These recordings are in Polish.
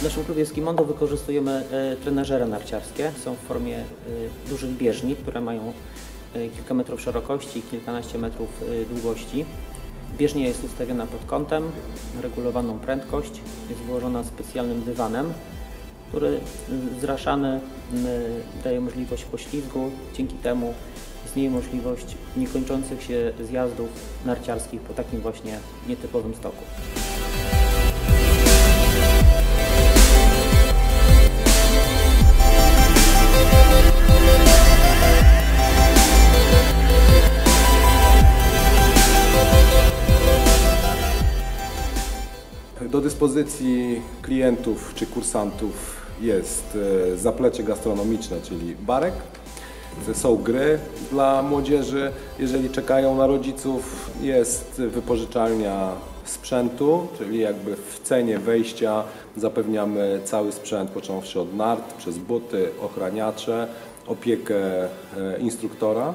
W naszym klubie Skimondo wykorzystujemy e, trenażery narciarskie. Są w formie e, dużych bieżni, które mają e, kilka metrów szerokości i kilkanaście metrów długości. Bieżnia jest ustawiona pod kątem, regulowaną prędkość, jest wyłożona specjalnym dywanem, który zraszany daje możliwość poślizgu. Dzięki temu istnieje możliwość niekończących się zjazdów narciarskich po takim właśnie nietypowym stoku. Do dyspozycji klientów czy kursantów jest e, zaplecze gastronomiczne, czyli barek. Są gry dla młodzieży. Jeżeli czekają na rodziców, jest wypożyczalnia sprzętu, czyli jakby w cenie wejścia zapewniamy cały sprzęt, począwszy od nart, przez buty, ochraniacze, opiekę e, instruktora.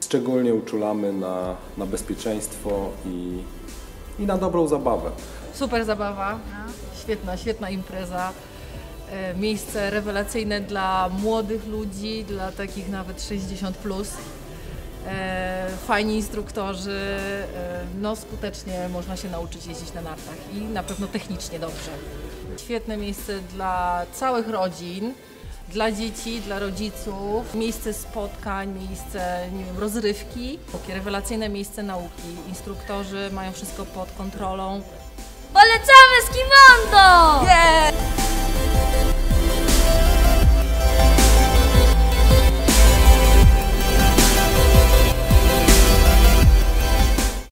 Szczególnie uczulamy na, na bezpieczeństwo i, i na dobrą zabawę. Super zabawa, świetna, świetna impreza. E, Miejsce rewelacyjne dla młodych ludzi, dla takich nawet 60 plus. E, Fajni instruktorzy, e, no skutecznie można się nauczyć jeździć na nartach i na pewno technicznie dobrze. Świetne miejsce dla całych rodzin, dla dzieci, dla rodziców, miejsce spotkań, miejsce nie wiem, rozrywki, takie rewelacyjne miejsce nauki. Instruktorzy mają wszystko pod kontrolą. Polecamy Skimondo!